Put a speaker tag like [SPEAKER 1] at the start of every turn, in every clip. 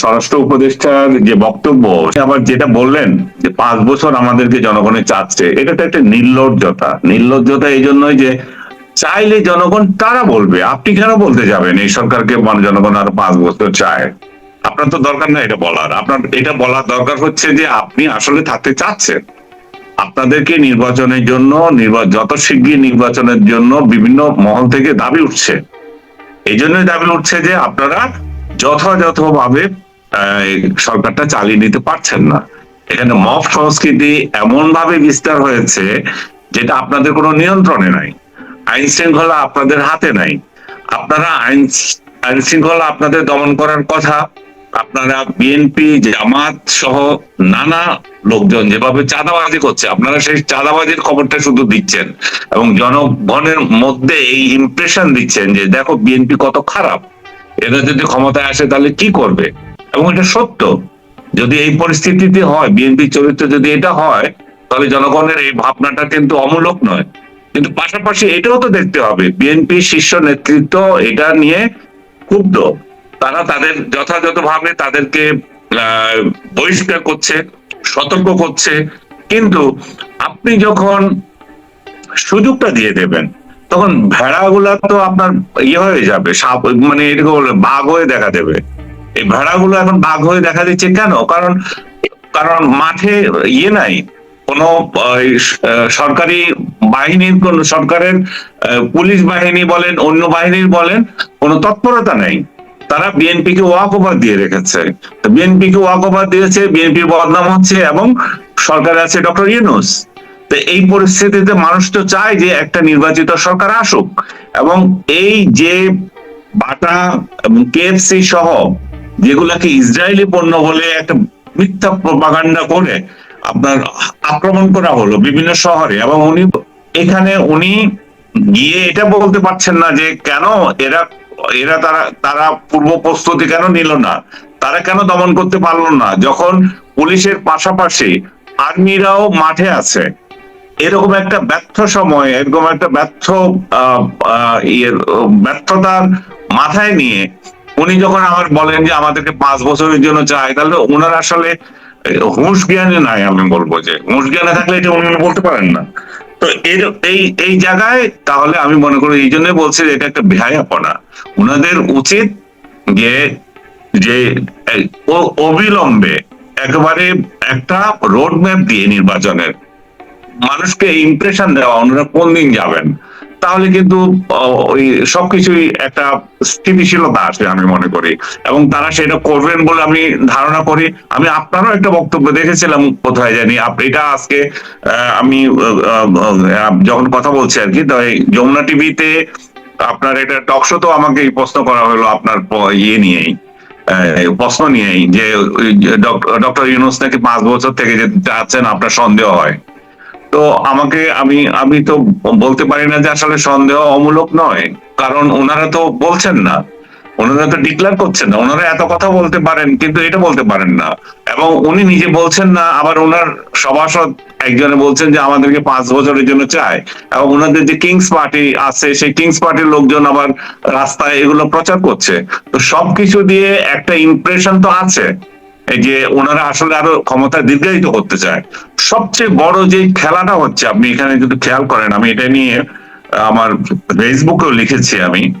[SPEAKER 1] স্বরাষ্ট্র উপদেষ্টার যে বক্তব্য আবার যেটা বললেন যে পাঁচ বছর আমাদেরকে জনগণের চাচ্ছে, এটা তো একটা নির্লজ্জতা। নির্লজ্জতা এই জন্যই যে চাইলে জনগণ তারা বলবে, আপনি কেন বলতে যাবেন এই সরকারকে মানে জনগণ আরও পাঁচ বছর চায়? আপনার তো দরকার না এটা বলার। আপনার এটা বলার দরকার হচ্ছে যে আপনি আসলে থাকতে চাচ্ছেন। আপনাদেরকে নির্বাচনের জন্য যত শিগগির নির্বাচনের জন্য বিভিন্ন মহল থেকে দাবি উঠছে। এই জন্যই দাবি উঠছে যে আপনারা যথাযথভাবে সরকারটা চালিয়ে নিতে পারছেন না। এখানে মব সংস্কৃতি এমন ভাবে বিস্তার হয়েছে, যেটা আপনাদের কোনো নিয়ন্ত্রণে নাই। আইন শৃঙ্খলা আপনাদের হাতে নাই। আপনারা আইন আইন শৃঙ্খলা আপনাদের দমন করার কথা, আপনারা বিএনপি, জামাত সহ নানা লোকজন যেভাবে চাঁদাবাজি করছে, আপনারা সেই চাঁদাবাজির খবরটা শুধু দিচ্ছেন এবং জনগণের মধ্যে এই ইমপ্রেশন দিচ্ছেন যে, দেখো, বিএনপি কত খারাপ। এরা যদি ক্ষমতায় আসে তাহলে কি করবে? এবং এটা সত্য। যদি এই পরিস্থিতিতে হয়, বিএনপি চরিত্র যদি এটা হয়, তাহলে জনগণের এই ভাবনাটা কিন্তু অমূলক নয়। কিন্তু পাশাপাশি এটাও তো দেখতে হবে, বিএনপি শীর্ষ নেতৃত্ব এটা নিয়ে ক্ষুব্ধ। তারা তাদের যথাযথভাবে তাদেরকে বহিষ্কার করছে, সতর্ক করছে। কিন্তু আপনি যখন সুযোগটা দিয়ে দেবেন তখন ভেড়াগুলা তো আপনার ইয়ে হয়ে যাবে, সাপ মানে এরকম বলে বাঘ হয়ে দেখা দেবে। এই ভেড়াগুলো এখন বাঘ হয়ে দেখা দিচ্ছে কেন? কারণ কারণ মাঠে ইয়ে নাই। কোন সরকারি বাহিনীর, কোন সরকারের পুলিশ বাহিনী বলেন, অন্য বাহিনীর বলেন, কোনো তৎপরতা নেই। তারা বিএনপি কে ওয়াক ওভার দিয়ে রেখেছে। বিএনপি কে ওয়াক ওভার দিয়েছে, বিএনপির বদনাম হচ্ছে এবং সরকারে আছে ডক্টর ইউনুস। তো এই পরিস্থিতিতে মানুষ তো চায় যে একটা নির্বাচিত সরকার আসুক এবং এই যে বাটা এবং কেএফসি সহ যেগুলাকে ইসরায়েলি পণ্য বলে একটা মিথ্যা প্রপাগান্ডা করে আপনার আক্রমণ করা হলো বিভিন্ন শহরে এবং উনি এখানে উনি গিয়ে এটা বলতে পারছেন না যে কেন এরা এরা তারা তারা পূর্ব প্রস্তুতি কেন নিল না? তারা কেন দমন করতে পারল না? যখন পুলিশের পাশাপাশি আর্মিরাও মাঠে আছে। এরকম একটা ব্যর্থ সময়, এরকম একটা ব্যর্থ ইয়ের ব্যর্থতার মাথায় নিয়ে উনি যখন আমার বলেন যে আমাদেরকে পাঁচ বছরের জন্য চাই, তাহলে ওনার আসলে হুঁশ জ্ঞানে নাই আমি বলব যে, হুঁশ জ্ঞানে থাকলে এটা উনি বলতে পারেন না। তো এর, এই এই জায়গায় তাহলে আমি মনে করি এই জন্যই বলছি যে এটা একটা বেহায়াপনা। ওনাদের উচিত যে যে অবিলম্বে একেবারে একটা রোড ম্যাপ দিয়ে নির্বাচনের মানুষকে ইমপ্রেশন দেওয়া ওনারা কোন দিন যাবেন? তাহলে কিন্তু ওই সবকিছুই একটা স্থিতিশীলতা আছে আমি মনে করি। এবং তারা সেটা করবেন বলে আমি ধারণা করি। আমি আপনারও একটা বক্তব্য দেখেছিলাম কোথায় জানি। এটা আজকে আমি যখন কথা বলছি আর কি যমুনা টিভিতে আপনার এটা টকশো তো আমাকে প্রশ্ন করা হলো আপনার ইয়ে নিয়েই প্রশ্ন নিয়েই যে ডক্টর ইউনুস নাকি পাঁচ বছর থেকে যে যাচ্ছেন, আপনার সন্দেহ হয়। তো আমাকে আমি আমি তো বলতে পারি না যে আসলে সন্দেহ অমূলক নয়। কারণ ওনারা তো বলছেন না। ওনারা তো ডিক্লেয়ার করছেন না। ওনারা এত কথা বলতে পারেন, কিন্তু এটা বলতে পারেন না। এবং উনি নিজে বলছেন না, আবার ওনার সভাসদ একজনে বলছেন যে আমাদেরকে পাঁচ বছরের জন্য চায়। এবং ওনাদের যে কিংস পার্টি আছে, সেই কিংস পার্টির লোকজন আবার রাস্তায় এগুলো প্রচার করছে। তো সবকিছু দিয়ে একটা ইমপ্রেশন তো আছে। যে ওনারা আসলে আরও ক্ষমতা দীর্ঘায়িত করতে চায়। সবচেয়ে বড় যে খেলাটা হচ্ছে, আপনি এখানে যদি খেয়াল করেন, আমি এটা নিয়ে আমার ফেসবুকেও লিখেছি আমি।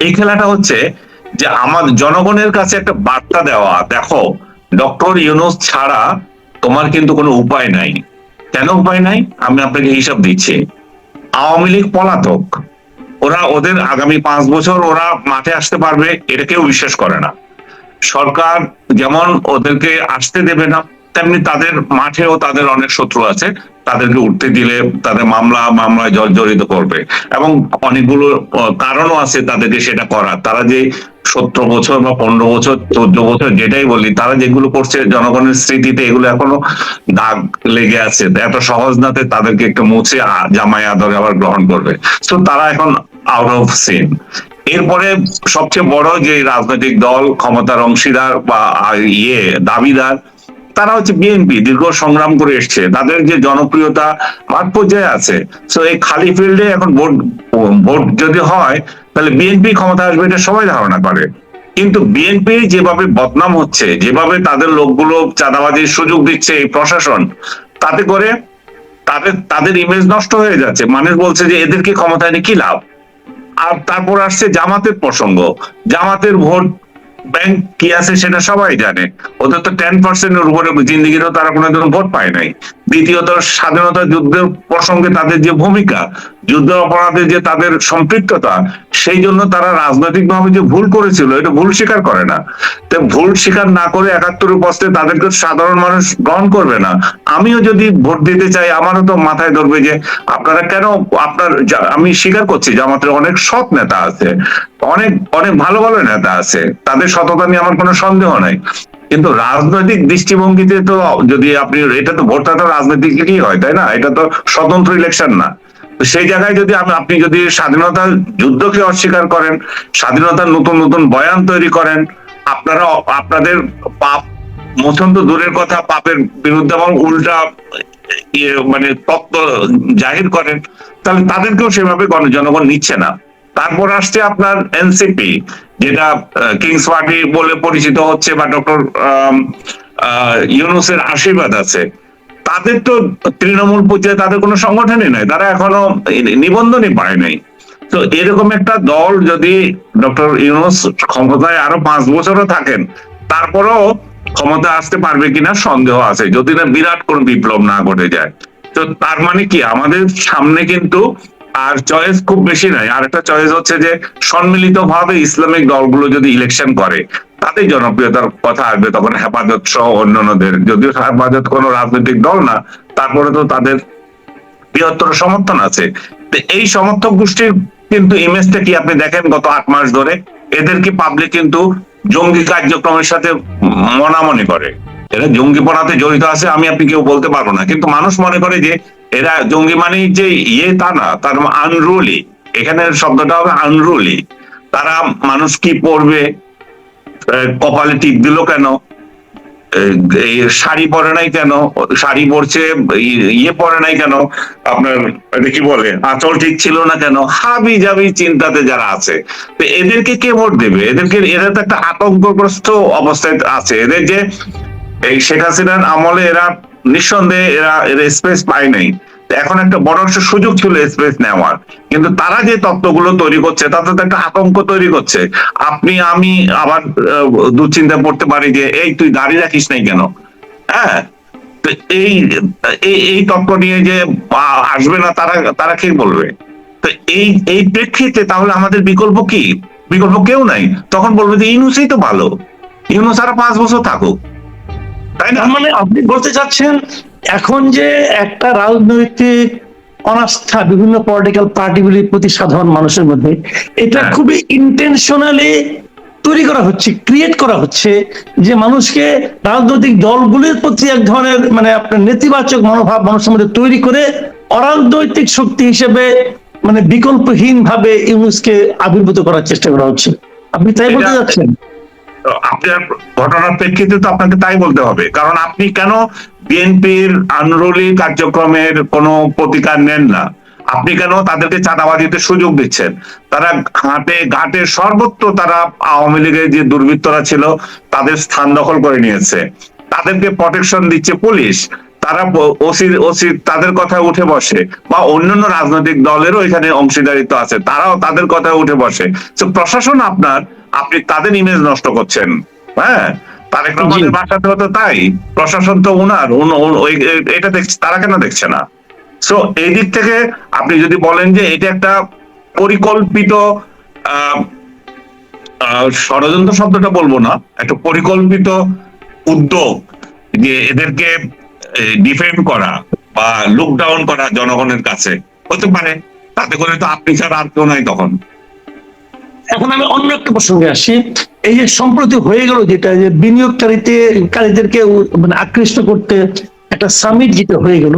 [SPEAKER 1] এই খেলাটা হচ্ছে যে আমার জনগণের কাছে একটা বার্তা দেওয়া, দেখো, ডক্টর ইউনুস ছাড়া তোমার কিন্তু কোনো উপায় নাই। কেন উপায় নাই? আমি আপনাকে হিসাব দিচ্ছি। আওয়ামী লীগ পলাতক। ওরা ওদের আগামী পাঁচ বছর ওরা মাঠে আসতে পারবে, এটা কেউ বিশ্বাস করে না। সরকার যেমন ওদেরকে আসতে দেবে না, তেমনি তাদের মাঠেও তাদের অনেক শত্রু আছে। তাদেরকে উঠতে দিলে তাদের মামলা, মামলায় জর্জরিত করবে। এবং অনেকগুলো কারণও আছে তাদেরকে সেটা করার। তারা যে সতেরো বছর বা পনেরো বছর, চোদ্দ বছর যেটাই বলি, তারা যেগুলো করছে, জনগণের স্মৃতিতে এগুলো এখনও দাগ লেগে আছে। এত সহজ নাতে তাদেরকে একটু মুছে জামাই আদরে আবার গ্রহণ করবে। তো তারা এখন আউট অফ সিন এরপরে সবচেয়ে বড় যে রাজনৈতিক দল, ক্ষমতার অংশীদার বা ইয়ে দাবিদার, তারা হচ্ছে বিএনপি, দীর্ঘ সংগ্রাম করে এসছে। তাদের যে জনপ্রিয়তা মাঠ পর্যায়ে আছে। তো এই খালি ফিল্ডে এখন ভোট ভোট যদি হয়, তাহলে বিএনপি ক্ষমতা আসবে, এটা সবাই ধারণা করে। কিন্তু বিএনপি যেভাবে বদনাম হচ্ছে, যেভাবে তাদের লোকগুলো চাঁদাবাজির সুযোগ দিচ্ছে এই প্রশাসন, তাতে করে তাদের তাদের ইমেজ নষ্ট হয়ে যাচ্ছে। মানুষ বলছে যে, এদেরকে ক্ষমতায় নিয়ে কি লাভ? আর তারপর আসছে জামাতের প্রসঙ্গ। জামাতের ভোট ব্যাংক কি আছে সেটা সবাই জানে। ওদের তো টেন পার্সেন্টের উপরে জিন্দিগিরও তারা কোনোদিন ভোট পায় নাই। দ্বিতীয়ত স্বাধীনতা যুদ্ধের প্রসঙ্গে তাদের যে ভূমিকা, যুদ্ধ অপরাধে যে তাদের সম্পৃক্ততা, সেই জন্য তারা রাজনৈতিকভাবে যে ভুল করেছিল, এটা ভুল স্বীকার করে না। তো ভুল স্বীকার না করে একাত্তর উপস্থে তাদেরকে সাধারণ মানুষ গ্রহণ করবে না। আমিও যদি ভোট দিতে চাই, আমারও তো মাথায় ধরবে যে আপনারা কেন আপনার আমি স্বীকার করছি যে আমাদের অনেক সৎ নেতা আছে, অনেক অনেক ভালো ভালো নেতা আছে, তাদের সততা নিয়ে আমার কোনো সন্দেহ নাই। কিন্তু রাজনৈতিক দৃষ্টিভঙ্গিতে তো যদি আপনি, এটা তো ভোটটা তো রাজনৈতিকই হয়, তাই না? এটা তো স্বতন্ত্র ইলেকশন না। সেই জায়গায় যদি আপনি যদি স্বাধীনতার যুদ্ধকে অস্বীকার করেন স্বাধীনতার নতুন নতুন বয়ান তৈরি করেন, আপনারা আপনাদের পাপ মোচন তো দূরের কথা পাপের বিরুদ্ধে এবং উল্টা মানে তত্ত্ব জাহির করেন, তাহলে তাদেরকেও সেভাবে গণ- জনগণ নিচ্ছে না। তারপর আসছে আপনার এনসিপি যেটা কিংস পার্টি বলে পরিচিত হচ্ছে বা ডক্টর ইউনুসের আশীর্বাদ আছে, তাদের তো তৃণমূল পর্যায়ে তাদের কোনো সংগঠনই নাই, তারা এখনও নিবন্ধনই পায় নাই। তো এরকম একটা দল যদি ডক্টর ইউনুস ক্ষমতায় আরও পাঁচ বছরও থাকেন, তারপরেও ক্ষমতা আসতে পারবে কিনা সন্দেহ আছে, যদি না বিরাট কোনো বিপ্লব না ঘটে যায়। তো তার মানে কি, আমাদের সামনে কিন্তু আর চয়েস খুব বেশি নাই। আর একটা চয়েস হচ্ছে যে সম্মিলিত ভাবে ইসলামিক দলগুলো যদি ইলেকশন করে তাতে জনপ্রিয়তার কথা আসবে। তখন হেফাজত সহ অন্যান্যদের। যদিও হেফাজত কোনো রাজনৈতিক দল না, তারপরে তো তাদের বৃহত্তর সমর্থন আছে। এই সমর্থক গোষ্ঠীর কিন্তু ইমেজটা কি আপনি দেখেন গত আট মাস ধরে? এদেরকে পাবলিক কিন্তু জঙ্গি কার্যক্রমের সাথে মনামনি করে? এরা জঙ্গিপনাতে জড়িত আছে, আমি আপনি কেউ বলতে পারব না। কিন্তু মানুষ মনে করে যে এরা জঙ্গি মানেই যে ইয়ে তা না, তার আনরুলি এখানে শব্দটা হবে আনরুলি তারা মানুষ কি পড়বে কপালে টিপ দিল কেন? শাড়ি পরে নাই কেন? শাড়ি পরছে ইয়ে পরে নাই কেন? আপনার কি বলে, আঁচল ঠিক ছিল না কেন? হাবি জাবি চিন্তাতে যারা আছে। তো এদেরকে কে ভোট দেবে? এদেরকে, এরা তো একটা আতঙ্কগ্রস্ত অবস্থায় আছে। এদের যে, এই শেখ হাসিনার আমলে এরা নিঃসন্দেহে এরা স্পেস পায় নাই। এখন একটা বড় একটা সুযোগ ছিল স্পেস নেওয়ার। কিন্তু তারা যে তত্ত্বগুলো তৈরি করছে, তাতে তো একটা আতঙ্ক তৈরি করছে। আপনি, আমি আবার দুশ্চিন্তা পড়তে পারি যে, এই, তুই দাঁড়িয়ে রাখিস নাই কেন? হ্যাঁ? এই এই তত্ত্ব নিয়ে যে আসবে না, তারা তারা কি বলবে? তো এই এই প্রেক্ষিতে তাহলে আমাদের বিকল্প কি? বিকল্প কেউ নাই। তখন বলবে যে ইউনুসই তো ভালো। ইউনুস আরও পাঁচ বছর থাকুক। তাই না?
[SPEAKER 2] মানে আপনি বলতে চাচ্ছেন এখন যে একটা রাজনৈতিক অনাস্থা বিভিন্ন পলিটিক্যাল পার্টিগুলির প্রতি সাধারণ মানুষের মধ্যে এটা
[SPEAKER 1] হ্যাঁ।
[SPEAKER 2] খুবই ইন্টেনশনালি তৈরি করা হচ্ছে ক্রিয়েট করা হচ্ছে যে মানুষকে রাজনৈতিক দলগুলির প্রতি এক ধরনের মানে আপনার নেতিবাচক মনোভাব মানুষের মধ্যে তৈরি করে অরাজনৈতিক শক্তি হিসেবে মানে বিকল্পহীন ভাবে ইউনুসকে আবির্ভূত করার চেষ্টা করা হচ্ছে। আপনি তাই বলতে যাচ্ছেন
[SPEAKER 1] তো আপনার ঘটনার প্রেক্ষিতে তো আপনাকে তাই বলতে হবে। কারণ আপনি কেন বিএনপির আনরুলি কার্যক্রমের কোনো প্রতিকার নেন না? আপনি কেন তাদেরকে চাঁদাবাজিতে সুযোগ দিচ্ছেন? তারা ঘাটে ঘাটে সর্বত্র তারা আওয়ামী লীগের যে দুর্বৃত্তরা ছিল, তাদের স্থান দখল করে নিয়েছে। তাদেরকে প্রটেকশন দিচ্ছে পুলিশ। তারা ওসি ওসি তাদের কথা উঠে বসে বা অন্যান্য রাজনৈতিক দলেরও এখানে অংশীদারিত্ব আছে তারাও তাদের কথা উঠে বসে। তো প্রশাসন আপনার আপনি তাদের ইমেজ নষ্ট করছেন। হ্যাঁ? তারেক রহমানের ভাষাতেও তো তাই। প্রশাসন তো উনার এটা দেখছে তারা কেন দেখছে না? সো এই দিক থেকে আপনি যদি বলেন যে এটা একটা পরিকল্পিত ষড়যন্ত্র শব্দটা বলব না একটা পরিকল্পিত উদ্যোগ যে এদেরকে ডিফেন্ড করা বা লুক ডাউন করা জনগণের কাছে হতে পারে। তাতে করে তো আপনি ছাড়া আর কেউ নাই তখন।
[SPEAKER 2] এখন আমি অন্য একটা প্রসঙ্গে আসি। এই যে সম্প্রতি হয়ে গেল যেটা যে বিনিয়োগকারীতে কারীদেরকে মানে আকৃষ্ট করতে একটা সামিট যেটা হয়ে গেল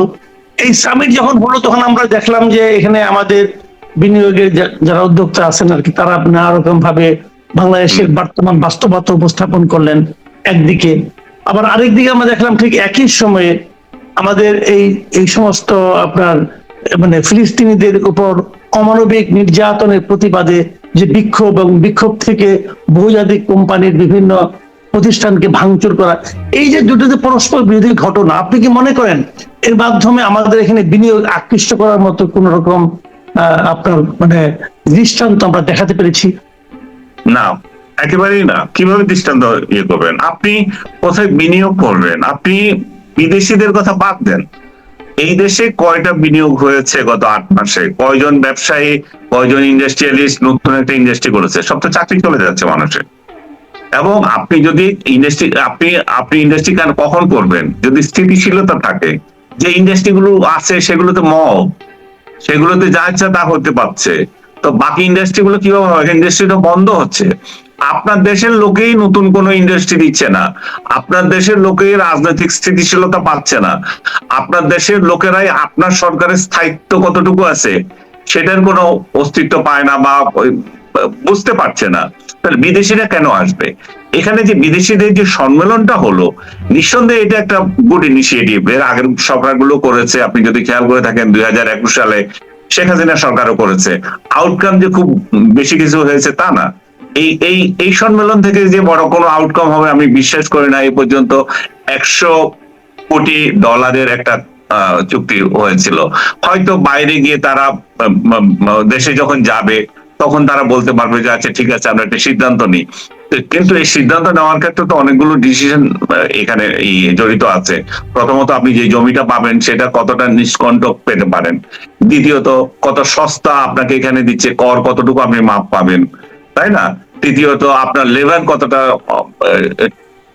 [SPEAKER 2] এই সামিট যখন হলো তখন আমরা দেখলাম যে এখানে আমাদের বিনিয়োগের যারা উদ্যোক্তা আছেন আর কি তারা নানা রকম ভাবে বাংলাদেশের বর্তমান বাস্তবতা উপস্থাপন করলেন একদিকে। আবার আরেকদিকে আমরা দেখলাম ঠিক একই সময়ে আমাদের এই এই সমস্ত আপনার মানে ফিলিস্তিনিদের উপর অমানবিক নির্যাতনের প্রতিবাদে যে বিক্ষোভ এবং বিক্ষোভ থেকে বহুজাতিক কোম্পানির বিভিন্ন প্রতিষ্ঠানকে ভাঙচুর করা, এই যে দুটো যে পরস্পর বিরোধী ঘটনা, আপনি কি মনে করেন এর মাধ্যমে আমাদের এখানে বিনিয়োগ আকৃষ্ট করার মতো কোন রকম আপনার মানে দৃষ্টান্ত আমরা দেখাতে পেরেছি?
[SPEAKER 1] না। একেবারেই না। কীভাবে দৃষ্টান্ত ইয়ে করবেন? আপনি কোথায় বিনিয়োগ করবেন? আপনি বিদেশিদের কথা বাদ দেন। এই দেশে কয়টা বিনিয়োগ হয়েছে গত আট মাসে? কয়জন ব্যবসায়ী, কয়জন ইন্ডাস্ট্রিয়ালিস্ট নতুন একটা ইন্ডাস্ট্রি করেছে? সব তো চাকরি চলে যাচ্ছে মানুষের। এবং আপনি যদি ইন্ডাস্ট্রি আপনি আপনি ইন্ডাস্ট্রি কেন কখন করবেন? যদি স্থিতিশীলতা থাকে, যে ইন্ডাস্ট্রি গুলো আছে সেগুলো তো মব, সেগুলোতে যা ইচ্ছা তা হতে পারছে। তো বাকি ইন্ডাস্ট্রি গুলো কীভাবে ইন্ডাস্ট্রি তো বন্ধ হচ্ছে। আপনার দেশের লোকেই নতুন কোন ইন্ডাস্ট্রি দিচ্ছে না। আপনার দেশের লোকেই রাজনৈতিক স্থিতিশীলতা পাচ্ছে না। আপনার দেশের লোকেরাই আপনার সরকারের স্থায়িত্ব কতটুকু আছে, সেটার কোনো অস্তিত্ব পায় না বা বুঝতে পারছে না। তাহলে বিদেশিরা কেন আসবে? এখানে যে বিদেশিদের যে সম্মেলনটা হলো, নিঃসন্দেহে এটা একটা গুড ইনিশিয়েটিভ এর আগের সরকারগুলো করেছে, আপনি যদি খেয়াল করে থাকেন দুই হাজার একুশ সালে শেখ হাসিনা সরকারও করেছে। আউটকাম যে খুব বেশি কিছু হয়েছে তা না। এই এই এই সম্মেলন থেকে যে বড় কোনো আউটকাম হবে আমি বিশ্বাস করি না, এই পর্যন্ত একশো কোটি ডলারের একটা চুক্তি হয়েছিল। হয়তো বাইরে গিয়ে তারা দেশে যখন যাবে, তখন তারা বলতে পারবে যে আচ্ছা ঠিক আছে, আমরা একটা সিদ্ধান্ত নিই। কিন্তু এই সিদ্ধান্ত নেওয়ার ক্ষেত্রে তো অনেকগুলো ডিসিশন এখানে জড়িত আছে। প্রথমত আপনি যে জমিটা পাবেন, সেটা কতটা নিষ্কণ্টক পেতে পারেন। দ্বিতীয়ত, কত সস্তা আপনাকে এখানে দিচ্ছে, কর কতটুকু আপনি মাপ পাবেন। তাই না? তৃতীয়ত, আপনার লেবার কতটা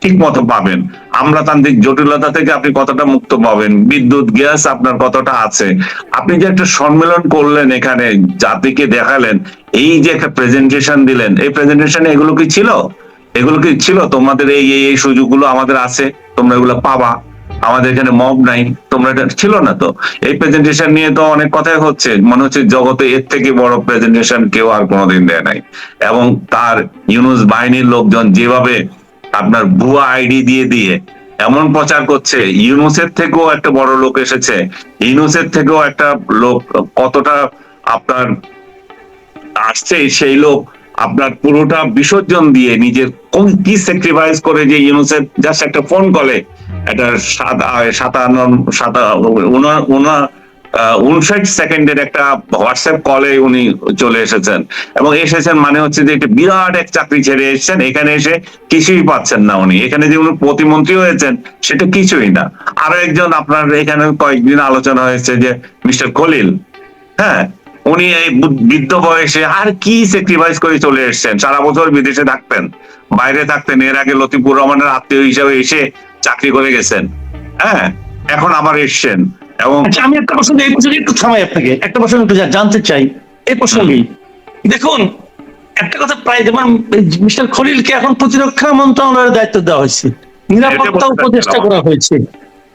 [SPEAKER 1] ঠিক মতো পাবেন? আমলাতান্ত্রিক জটিলতা থেকে আপনি কতটা মুক্ত পাবেন? বিদ্যুৎ, গ্যাস আপনার কতটা আছে? আপনি যে একটা সম্মেলন করলেন এখানে, জাতিকে দেখালেন, এই যে একটা প্রেজেন্টেশন দিলেন, এই প্রেজেন্টেশনে এগুলো কি ছিল? এগুলো কি ছিল? তোমাদের এই এই সুযোগগুলো আমাদের আছে, তোমরা এগুলো পাবা। আমাদের এখানে মব নাই, তোমরা ছিল না তো? এই প্রেজেন্টেশন নিয়ে তো অনেক কথাই হচ্ছে। মনে হচ্ছে জগতে এর থেকে বড় প্রেজেন্টেশন কেউ আর কোনোদিন দেয় নাই। এবং তার ইউনুস বাহিনীর লোকজন যেভাবে আপনার ভুয়া আইডি দিয়ে দিয়ে এমন প্রচার করছে ইউনুসের থেকেও একটা বড় লোক এসেছে। ইউনুসের থেকেও একটা লোক কতটা আপনার আসছে, সেই লোক আপনার পুরোটা বিসর্জন দিয়ে নিজের কোন কি স্যাক্রিফাইস করে যে ইউনুসের জাস্ট একটা ফোন কলে একটা সাত সাতান্ন, সাতা, উনা- উনষাট সেকেন্ডের একটা হোয়াটসঅ্যাপ কলে উনি চলে এসেছেন। এবং এসেছেন মানে হচ্ছে যে একটা বিরাট এক চাকরি ছেড়ে এসেছেন, এখানে এসে কিছুই পাচ্ছেন না উনি। এখানে যে উনি প্রতিমন্ত্রী হয়েছেন, সেটা কিছুই না। আরও একজন আপনার এখানে কয়েকদিন আলোচনা হয়েছে যে মিস্টার খলিল হ্যাঁ? উনি এই বৃদ্ধ বয়সে আর কি স্যাক্রিফাইস করে চলে এসেছেন? সারা বছর বিদেশে থাকতেন বাইরে থাকতেন এর আগে লতিফুর রহমানের আত্মীয় হিসেবে এসে চাকরি করে গেছেন। হ্যাঁ এখন আবার এসছেন এবং
[SPEAKER 2] আচ্ছা আমি একটা প্রসঙ্গে এই প্রসঙ্গে একটু থামাই আপনাকে। একটা প্রসঙ্গে একটু জানতে চাই এই প্রসঙ্গেই দেখুন একটা কথা প্রায় যেমন মিস্টার খলিলকে এখন প্রতিরক্ষা মন্ত্রণালয়ের দায়িত্ব দেওয়া হয়েছে। নিরাপত্তা উপদেষ্টা করা হয়েছে।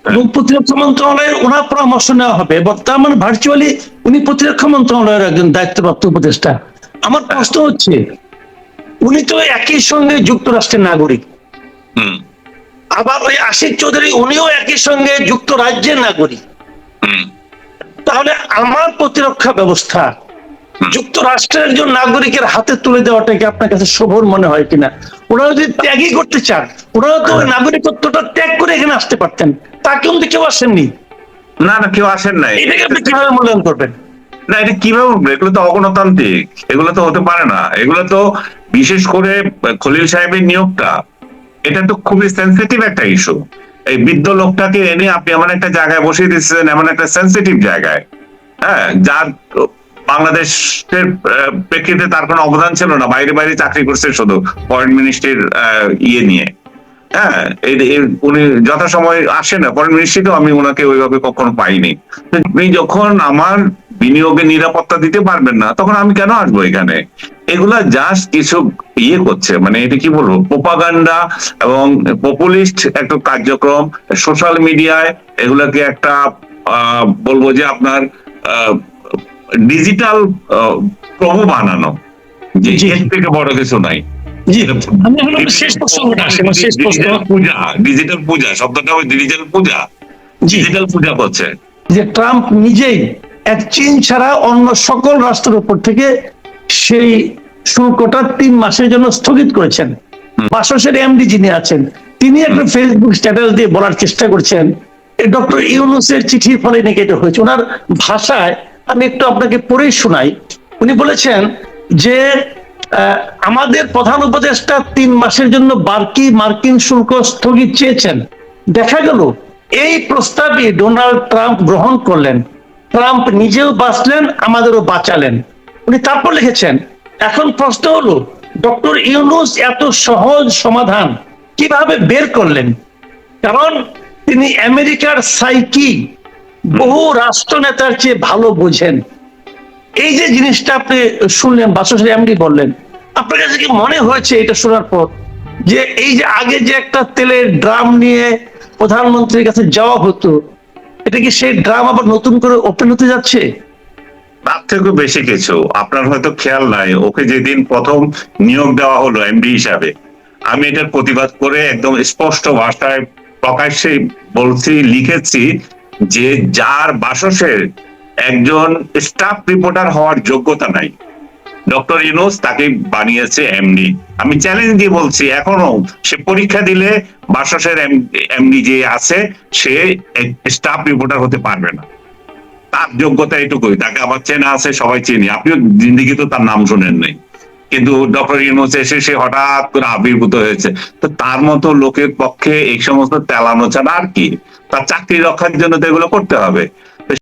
[SPEAKER 2] এবং প্রতিরক্ষা মন্ত্রণালয়ের ওনার পরামর্শ নেওয়া হবে। বর্তমান ভার্চুয়ালি উনি প্রতিরক্ষা মন্ত্রণালয়ের একজন দায়িত্বপ্রাপ্ত উপদেষ্টা। আমার প্রশ্ন হচ্ছে উনি তো একই সঙ্গে যুক্তরাষ্ট্রের নাগরিক। আবার ওই আশিক চৌধুরী উনিও একই সঙ্গে যুক্তরাজ্যের নাগরিক। তাহলে আমার প্রতিরক্ষা ব্যবস্থা যুক্তরাষ্ট্রের একজন নাগরিকের হাতে তুলে দেওয়াটা কি আপনার কাছে শোভন মনে হয় কিনা? ওনারা যদি ত্যাগই করতে চান ওনারা তো নাগরিকত্বটা ত্যাগ করে এখানে আসতে পারতেন। তা কিন্তু কেউ আসেননি।
[SPEAKER 1] না না কেউ আসেন নাই।
[SPEAKER 2] এটাকে আপনি কীভাবে মূল্যায়ন করবেন?
[SPEAKER 1] না এটা কীভাবে এগুলো তো অগণতান্ত্রিক এগুলো তো হতে পারে না। এগুলো তো বিশেষ করে খলিল সাহেবের নিয়োগটা এটা তো খুবই সেন্সিটিভ একটা ইস্যু এই বৃদ্ধ লোকটাকে এনে আপনি এমন একটা জায়গায় বসিয়ে দিচ্ছেন এমন একটা সেন্সিটিভ জায়গায়। হ্যাঁ যার বাংলাদেশের প্রেক্ষিতে তার কোনো অবদান ছিল না বাইরে বাইরে চাকরি করছে শুধু ফরেন মিনিস্ট্রির ইয়ে নিয়ে। হ্যাঁ উনি যথাসময় আসে না ফরেন মিনিস্ট্রিতেও আমি ওনাকে ওইভাবে কখনো পাইনি। আপনি যখন আমার বিনিয়োগে নিরাপত্তা দিতে পারবেন না তখন আমি কেন আসব এখানে? এগুলা জাস্ট কিছু ইয়ে করছে মানে এটা কি বলব প্রোপাগান্ডা এবং পপুলিস্ট একটা কার্যক্রম সোশ্যাল মিডিয়ায় এগুলাকে একটা আহ, বলব যে আপনার ডিজিটাল প্রভু বানানো। যে। এর থেকে বড় কিছু নাই।
[SPEAKER 2] জি। আমি এখন শেষ প্রশ্নটা আসে আমার শেষ প্রশ্ন।
[SPEAKER 1] পূজা ডিজিটাল পূজা শব্দটা ওই ডিজিটাল পূজা। ডিজিটাল পূজা করছে।
[SPEAKER 2] যে ট্রাম্প নিজেই এক চীন ছাড়া অন্য সকল রাষ্ট্রের উপর থেকে সেই শুল্কটা তিন মাসের জন্য স্থগিত করেছেন। বাসসের এমডি যিনি আছেন তিনি একটা ফেসবুক স্ট্যাটাস দিয়ে বলার চেষ্টা করছেন। ডক্টর ইউনুসের চিঠির ফলে নাকি এটা হয়েছে। ওনার ভাষায় আমি একটু আপনাকে পড়েই শোনাই। উনি বলেছেন যে আমাদের প্রধান উপদেষ্টা তিন মাসের জন্য বার্কি মার্কিন শুল্ক স্থগিত চেয়েছেন। দেখা গেল, এই প্রস্তাবই ডোনাল্ড ট্রাম্প গ্রহণ করলেন। ট্রাম্প নিজেও বাঁচলেন, আমাদেরও বাঁচালেন। উনি তারপর লিখেছেন, এখন প্রশ্ন হলো, ডক্টর ইউনুস এত সহজ সমাধান কীভাবে বের করলেন? কারণ তিনি আমেরিকার সাইকি, বহু রাষ্ট্রনেতার চেয়ে ভালো বোঝেন। এই যে জিনিসটা আপনি শুনলেন বাসসের এমডি বললেন, আপনার কাছে কি মনে হয়েছে এটা শোনার পর যে এই যে আগে যে একটা তেলের ড্রাম নিয়ে প্রধানমন্ত্রীর কাছে যাওয়া হতো, এটা কি সেই ড্রাম আবার নতুন করে ওপেন হতে যাচ্ছে?
[SPEAKER 1] তার থেকেও বেশি কিছু। আপনার হয়তো খেয়াল নাই, ওকে যেদিন প্রথম নিয়োগ দেওয়া হলো এমডি হিসাবে, আমি এটার প্রতিবাদ করে একদম স্পষ্ট ভাষায় প্রকাশ্যে বলছি, লিখেছি যে যার বাসসের একজন স্টাফ রিপোর্টার হওয়ার যোগ্যতা নাই। ডক্টর ইউনুস তাকে বানিয়েছে এমডি আমি চ্যালেঞ্জ দিয়ে বলছি, এখনও সে পরীক্ষা দিলে বাসসের এমডি যে আছে, সে স্টাফ রিপোর্টার হতে পারবে না। তার যোগ্যতা এটুকুই। তাকে আমার চেনা আছে, সবাই চিনি। আপনিও জিন্দিগি তো তার নাম শোনেন নাই। কিন্তু ডক্টর ইউনুস এসে সে হঠাৎ করে আবির্ভূত হয়েছে। তো তার মতো লোকের পক্ষে এই সমস্ত তেলানো ছাড়া আর কি? তার চাকরি রক্ষার জন্য তো এগুলো করতে হবে।